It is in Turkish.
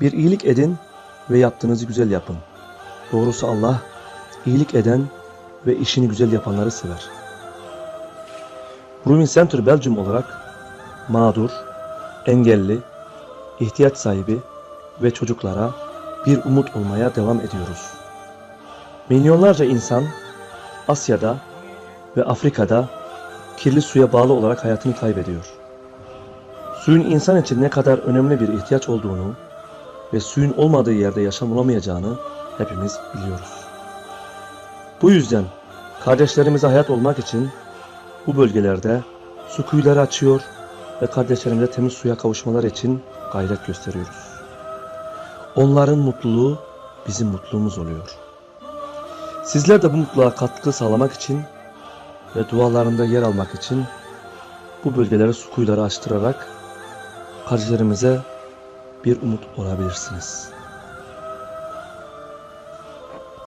Bir iyilik edin ve yaptığınızı güzel yapın. Doğrusu Allah iyilik eden ve işini güzel yapanları sever. Rumi Center Belgium olarak mağdur, engelli, ihtiyaç sahibi ve çocuklara bir umut olmaya devam ediyoruz. Milyonlarca insan Asya'da ve Afrika'da kirli suya bağlı olarak hayatını kaybediyor. Suyun insan için ne kadar önemli bir ihtiyaç olduğunu ve suyun olmadığı yerde yaşam olamayacağını hepimiz biliyoruz. Bu yüzden kardeşlerimize hayat olmak için bu bölgelerde su kuyuları açıyor ve kardeşlerimize temiz suya kavuşmaları için gayret gösteriyoruz. Onların mutluluğu bizim mutluluğumuz oluyor. Sizler de bu mutluluğa katkı sağlamak için ve dualarında yer almak için bu bölgelere su kuyuları açtırarak kardeşlerimize bir umut olabilirsiniz.